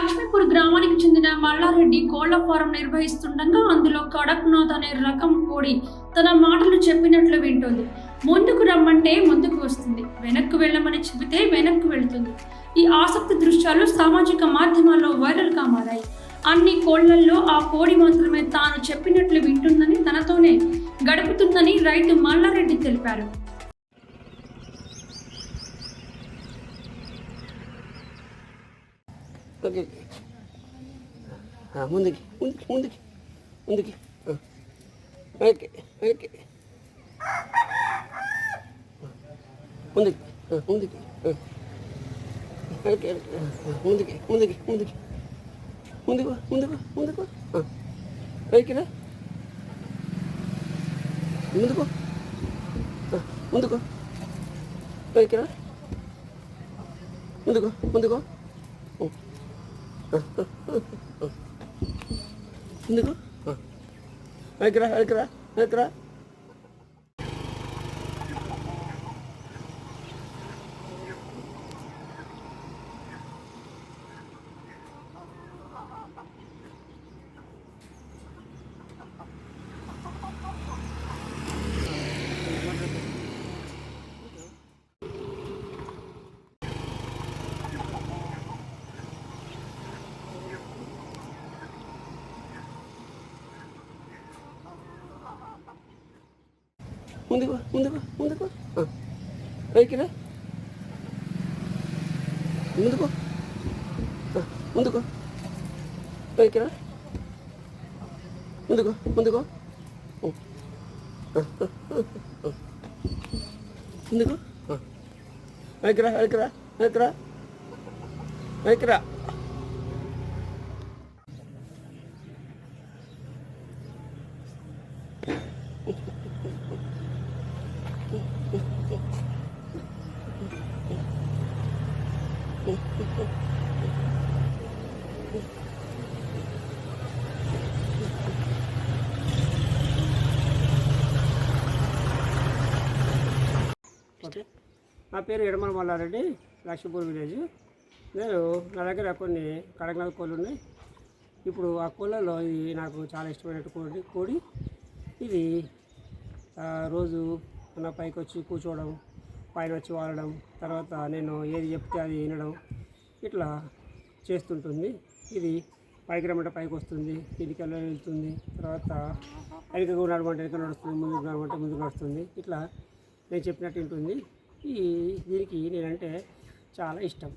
లక్ష్మీపూరి గ్రామానికి చెందిన మల్లారెడ్డి కోళ్ళ ఫారం నిర్వహిస్తుండగా అందులో కడక్నాథ్ అనే రకం కోడి తన మాటలు చెప్పినట్లు వింటుంది. ముందుకు రమ్మంటే ముందుకు వస్తుంది. వెనక్కు వెళ్ళమని చెబితే వెనక్కు వెళుతుంది. ఈ ఆసక్తి దృశ్యాలు సామాజిక మాధ్యమాల్లో వైరల్గా మారాయి. అన్ని కోళ్ళల్లో ఆ కోడి మాత్రమే తాను చెప్పినట్లు వింటుందని తనతోనే గడుపుతుందని రైతు మల్లారెడ్డి తెలిపారు. ఓకే ఆ, ముందుకి ముందుకి ముందుకి ముందుకి ఆ. ఓకే ఓకే ముందుకి ఆ, ముందుకి ఆ. ఓకే ఓకే ఆ, ముందుకి ముందుకి ముందుకి ముందుకు ముందుకు ముందుకు ఆ. ఓకేనా ముందుకు ఆ, ముందుకు ఓకేనా ముందుకు ముందుకు ఎందుకు ఎక్కరా ఎక్కరా ఎక్కరా ముందుకు ముందుకు ముందుకు ఎక్కరా ముందుకు ఆ, ముందుకు ఎక్కరా ముందుకు ముందుకు ఉ. ఆ, ముందుకు ఆ, ఆ. ముందుకు ఎక్కరా ఎక్కరా ఎక్కరా ఎక్కరా ఓకే నా పేరు ఎడమల మల్లారెడ్డి లక్ష్మీపూర్ విలేజ్. నేను నా దగ్గర కొన్ని కడగనాథ కోళ్ళు ఉన్నాయి. ఇప్పుడు ఆ కోళ్ళలో ఇది నాకు చాలా ఇష్టమైన కోడి కోడి. ఇది రోజు నా పైకి వచ్చి కూర్చోవడం పైన వచ్చి వాడడం తర్వాత నేను ఏది చెప్తే అది వినడం ఇట్లా చేస్తుంటుంది. ఇది పైకి రమ్మంటే పైకి వస్తుంది కిందికి వెళ్ళ వెళ్తుంది తర్వాత వెనకకు నడమంటే వెనక నడుస్తుంది ముందుకు నడమంటే ముందుకు నడుస్తుంది. ఇట్లా నేను చెప్పినట్టు ఉంటుంది ఈ దీనికి నేనంటే చాలా ఇష్టం.